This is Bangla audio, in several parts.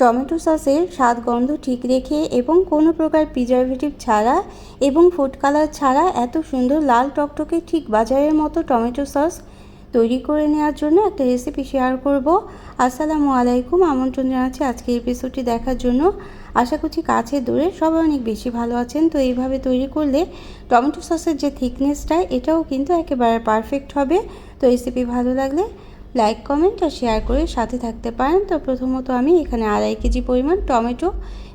টমেটো সসের স্বাদ গন্ধ ঠিক রেখে এবং কোনো প্রকার প্রিজারভেটিভ ছাড়া এবং ফুড কালার ছাড়া এত সুন্দর লাল টকটকে ঠিক বাজারের মতো টমেটো সস তৈরি করে নেওয়ার জন্য একটা রেসিপি শেয়ার করব। আসসালামু আলাইকুম, আমন্ত্রণ জানাচ্ছি আজকের এপিসোডটি দেখার জন্য। আশা করছি কাছে দূরে সবাই অনেক বেশি ভালো আছেন। তো এইভাবে তৈরি করলে টমেটো সসের যে থিকনেসটা এটাও কিন্তু একেবারে পারফেক্ট হবে। তো রেসিপি ভালো লাগলে লাইক কমেন্ট আর শেয়ার করে সাথে থাকতে পারেন। তো প্রথমত আমি এখানে আড়াই কেজি পরিমাণ টমেটো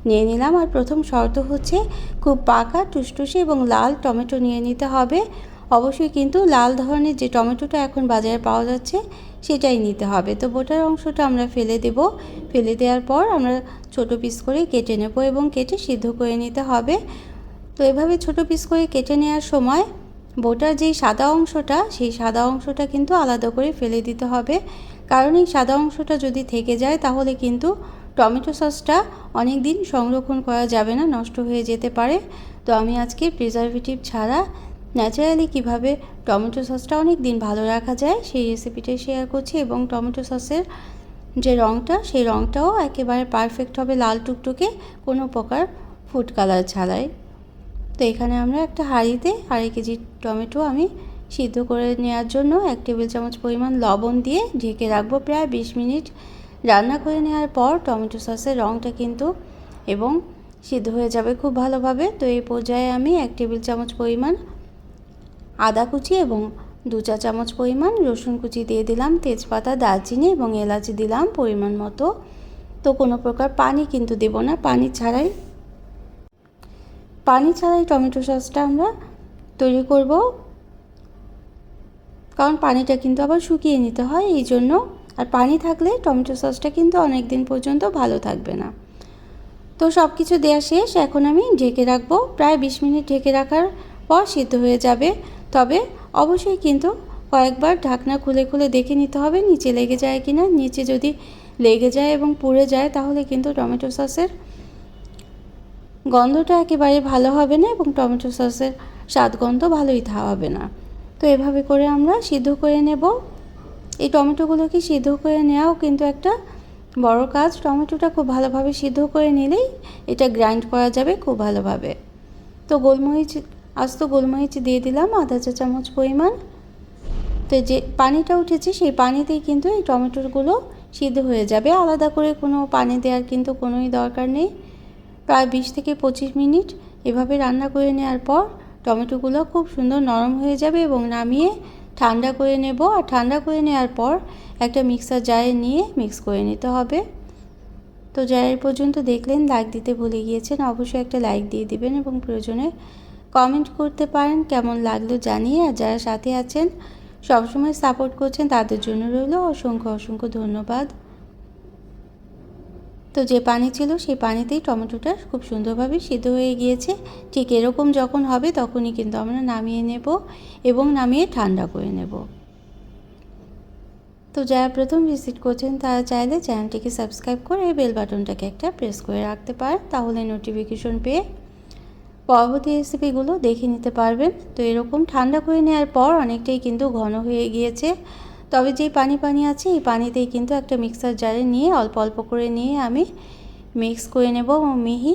নিয়ে নিলাম। আর প্রথম শর্ত হচ্ছে খুব পাকা, টুসটুসে এবং লাল টমেটো নিয়ে নিতে হবে। অবশ্যই কিন্তু লাল ধরনের যে টমেটোটা এখন বাজারে পাওয়া যাচ্ছে, সেটাই নিতে হবে। তো বোটার অংশটা আমরা ফেলে দেব। ফেলে দেওয়ার পর আমরা ছোট পিস করে কেটে নেব এবং কেটে সিদ্ধ করে নিতে হবে। তো এভাবে ছোট পিস করে কেটে নেওয়ার সময় বোটার যেই সাদা অংশটা, সেই সাদা অংশটা কিন্তু আলাদা করে ফেলে দিতে হবে। কারণ এই সাদা অংশটা যদি থেকে যায়, তাহলে কিন্তু টমেটো সসটা অনেক দিন সংরক্ষণ করা যাবে না, নষ্ট হয়ে যেতে পারে। তো আমি আজকে প্রিজারভেটিভ ছাড়া ন্যাচারালি কীভাবে টমেটো সসটা অনেক দিন ভালো রাখা যায়, সেই রেসিপিটাই শেয়ার করছি এবং টমেটো সসের যে রঙটা সেই রঙটাও একেবারে পারফেক্ট হবে লাল টুকটুকে, কোনো প্রকার ফুড কালার ছাড়াই। তো এখানে আমরা একটা হাঁড়িতে আড়াই কেজি টমেটো আমি সিদ্ধ করে নেওয়ার জন্য এক টেবিল চামচ পরিমাণ লবণ দিয়ে ঢেকে রাখব। প্রায় বিশ মিনিট রান্না করে নেওয়ার পর টমেটো সসের রঙটা কিন্তু এবং সিদ্ধ হয়ে যাবে খুব ভালোভাবে। তো এই পর্যায়ে আমি এক টেবিল চামচ পরিমাণ আদা কুচি এবং দু চা চামচ পরিমাণ রসুন কুচি দিয়ে দিলাম, তেজপাতা, দারচিনি এবং এলাচি দিলাম। পরিমাণ মতো তো কোনো প্রকার পানি কিন্তু দেব না। পানি ছাড়াই পানি ছাড়াই টমেটো সসটা আমরা তৈরি করব। কারণ পানিটা কিন্তু আবার শুকিয়ে নিতে হয়, এই জন্য। আর পানি থাকলে টমেটো সসটা কিন্তু অনেক দিন পর্যন্ত ভালো থাকবে না। তো সব কিছু দেওয়া শেষ, এখন আমি ঢেকে রাখব। প্রায় বিশ মিনিট ঢেকে রাখার পর সিদ্ধ হয়ে যাবে। তবে অবশ্যই কিন্তু কয়েকবার ঢাকনা খুলে খুলে দেখে নিতে হবে নিচে লেগে যায় কি না নিচে যদি লেগে যায় এবং পুড়ে যায়, তাহলে কিন্তু টমেটো সসের গন্ধটা একেবারে ভালো হবে না এবং টমেটো সসের স্বাদ গন্ধ ভালোই হবে না। তো এভাবে করে আমরা সিদ্ধ করে নেব। এই টমেটোগুলোকে সিদ্ধ করে নেওয়াও কিন্তু একটা বড় কাজ। টমেটোটা খুব ভালোভাবে সিদ্ধ করে নিলেই এটা গ্রাইন্ড করা যাবে খুব ভালোভাবে। তো গোলমরিচ, আস্ত গোলমরিচ দিয়ে দিলাম আধা চা চামচ পরিমাণ। তো যে পানিটা উঠেছে সেই পানিতেই কিন্তু এই টমেটোগুলো সিদ্ধ হয়ে যাবে। আলাদা করে কোনো পানি দেওয়ার কিন্তু কোনোই দরকার নেই। প্রায় বিশ থেকে পঁচিশ মিনিট এভাবে রান্না করে নেওয়ার পর টমেটোগুলো খুব সুন্দর নরম হয়ে যাবে এবং নামিয়ে ঠান্ডা করে নেব। আর ঠান্ডা করে নেওয়ার পর একটা মিক্সার জারে নিয়ে মিক্স করে নিতে হবে। তো জারের পর্যন্ত দেখলেন, লাইক দিতে ভুলে গিয়েছেন, অবশ্যই একটা লাইক দিয়ে দিবেন এবং প্রয়োজনে কমেন্ট করতে পারেন, কেমন লাগল জানিয়ে। আর যারা সাথে আছেন, সবসময় সাপোর্ট করছেন, তাদের জন্য রইল অসংখ্য অসংখ্য ধন্যবাদ। তো যে পানি ছিল সেই পানিতেই টমেটোটা খুব সুন্দরভাবে সিদ্ধ হয়ে গিয়েছে। ঠিক এরকম যখন হবে তখনই কিন্তু আমরা নামিয়ে নেব এবং নামিয়ে ঠান্ডা করে নেব। তো যারা প্রথম ভিজিট করছেন তারা চাইলে চ্যানেলটিকে সাবস্ক্রাইব করে বেল বাটনটাকে একটা প্রেস করে রাখতে পারেন তাহলে নোটিফিকেশন পেয়ে পরবর্তী রেসিপিগুলো দেখে নিতে পারবেন। তো এরকম ঠান্ডা করে নেওয়ার পর অনেকটাই কিন্তু ঘন হয়ে গিয়েছে। তবে যেই পানি পানি আছে, এই পানিতেই কিন্তু একটা মিক্সার জারে নিয়ে অল্প অল্প করে নিয়ে আমি মিক্স করে নেব মিহি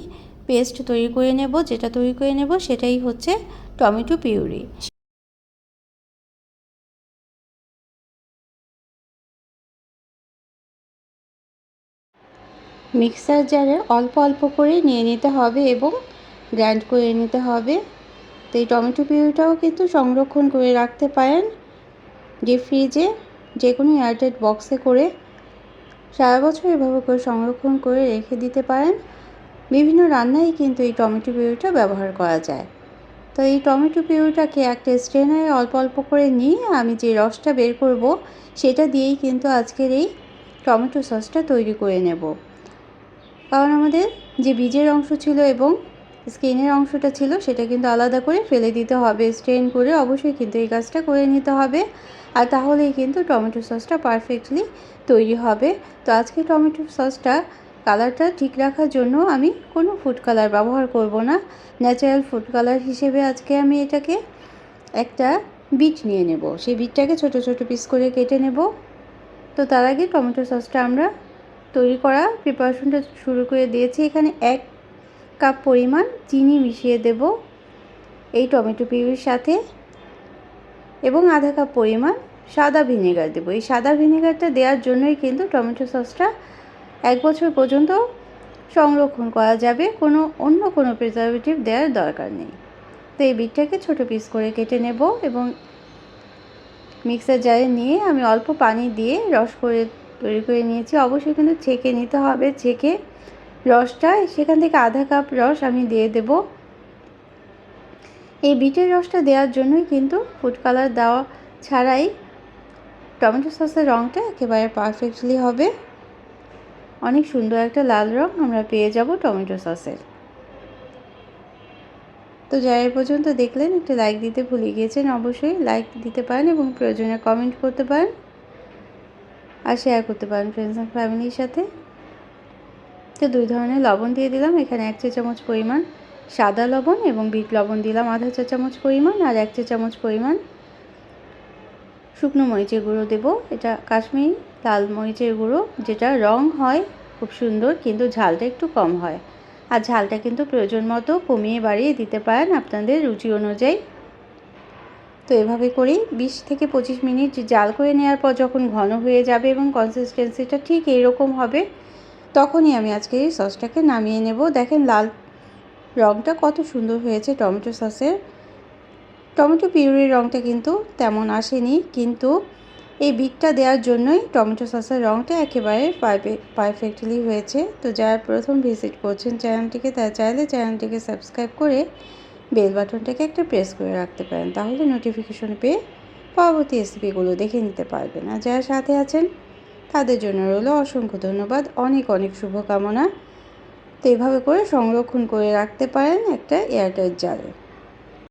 পেস্ট তৈরি করে নেব, যেটা তৈরি করে নেব সেটাই হচ্ছে টমেটো পিউরি। মিক্সার জারে অল্প অল্প করে নিয়ে নিতে হবে এবং গ্রাইন্ড করে নিতে হবে। তো এই টমেটো পিউরিটাও কিন্তু সংরক্ষণ করে রাখতে পারেন। ডিপ ফ্রিজে যে কোনো এয়ারটাইট বক্সে করে সারা বছর এভাবে করে সংরক্ষণ করে রেখে দিতে পারেন। বিভিন্ন রান্নায় কিন্তু এই টমেটো পিউরিটা ব্যবহার করা যায়। তো এই টমেটো পিউরিটাকে একটা স্ট্রেনারে অল্প অল্প করে নিয়ে আমি যে রসটা বের করব, সেটা দিয়েই কিন্তু আজকের এই টমেটো সসটা তৈরি করে নেব। কারণ আমাদের যে বীজের অংশ ছিল এবং স্কিনের অংশটা ছিল, সেটা কিন্তু আলাদা করে ফেলে দিতে হবে। স্ট্রেন করে অবশ্যই কিন্তু এই কাজটা করে নিতে হবে। আর তাহলেই কিন্তু টমেটো সসটা পারফেক্টলি তৈরি হবে। তো আজকে টমেটো সসটা কালারটা ঠিক রাখার জন্য আমি কোনো ফুড কালার ব্যবহার করব না। ন্যাচারাল ফুড কালার হিসেবে আজকে আমি এটাকে একটা বিট নিয়ে নেব। সেই বিটটাকে ছোট ছোট পিস করে কেটে নেব। তো তার আগে টমেটো সসটা আমরা তৈরি করা প্রিপারেশনটা শুরু করে দিয়েছি। এখানে এক কাপ পরিমাণ চিনি মিশিয়ে দেব এই টমেটো পিউরির সাথে। এবং আধা কাপ পরিমাণ সাদা ভিনেগার দেবো। এই সাদা ভিনেগারটা দেওয়ার জন্যই কিন্তু টমেটো সসটা এক বছর পর্যন্ত সংরক্ষণ করা যাবে। কোনো অন্য কোনো প্রিজারভেটিভ দেওয়ার দরকার নেই। তো এই বিটটাকে ছোটো পিস করে কেটে নেব এবং মিক্সার জারে নিয়ে আমি অল্প পানি দিয়ে রস করে তৈরি করে নিয়েছি। অবশ্যই কিন্তু ছেঁকে নিতে হবে। ছেঁকে রসটা সেখান থেকে আধা কাপ রস আমি দিয়ে দেব। এই বিটের রসটা দেওয়ার জন্যই কিন্তু ফুড কালার দেওয়া ছাড়াই টমেটো সসের রঙটা একেবারে পারফেক্টলি হবে। অনেক সুন্দর একটা লাল রঙ আমরা পেয়ে যাব টমেটো সসের। তো এ পর্যন্ত দেখলেন, একটা লাইক দিতে ভুলে গিয়েছেন অবশ্যই। লাইক দিতে পারেন এবং প্রয়োজনে কমেন্ট করতে পারেন। আর শেয়ার করতে পারেন ফ্রেন্ডস অ্যান্ড ফ্যামিলির সাথে। তো দুই ধরনের লবণ দিয়ে দিলাম। এখানে এক চা চামচ পরিমাণ সাদা লবণ এবং বিট লবণ দিলাম আধা চা চামচ পরিমাণ আর এক চা চামচ পরিমাণ শুকনো মরিচের গুঁড়ো দেবো। এটা কাশ্মীরি লাল মরিচের গুঁড়ো, যেটা রং হয় খুব সুন্দর কিন্তু ঝালটা একটু কম হয়। আর ঝালটা কিন্তু প্রয়োজন মতো কমিয়ে বাড়িয়ে দিতে পারেন আপনাদের রুচি অনুযায়ী। তো এভাবে করেই বিশ থেকে পঁচিশ মিনিট জাল করে নেওয়ার পর যখন ঘন হয়ে যাবে এবং কনসিস্টেন্সিটা ঠিক এইরকম হবে, তখনই আমি আজকে এই সসটাকে নামিয়ে নেব। দেখেন লাল রঙটা কত সুন্দর হয়েছে টমেটো সসের। টমেটো পিউরির রঙটা কিন্তু তেমন আসেনি, কিন্তু এই বিটটা দেওয়ার জন্যই টমেটো সসের রঙটা একেবারে পারফেক্টলি হয়েছে। তো যারা প্রথম ভিজিট করছেন চ্যানেলটিকে, তারা চাইলে চ্যানেলটিকে সাবস্ক্রাইব করে বেল বাটনটাকে একটা প্রেস করে রাখতে পারেন, তাহলে নোটিফিকেশন পেয়ে পরবর্তী রেসিপিগুলো দেখে নিতে পারবেন। আর যারা সাথে আছেন, তাদের জন্য রইল অসংখ্য ধন্যবাদ। অনেক অনেক শুভকামনা। তো এভাবে করে সংরক্ষণ করে রাখতে পারেন একটা এয়ারটাইট জারে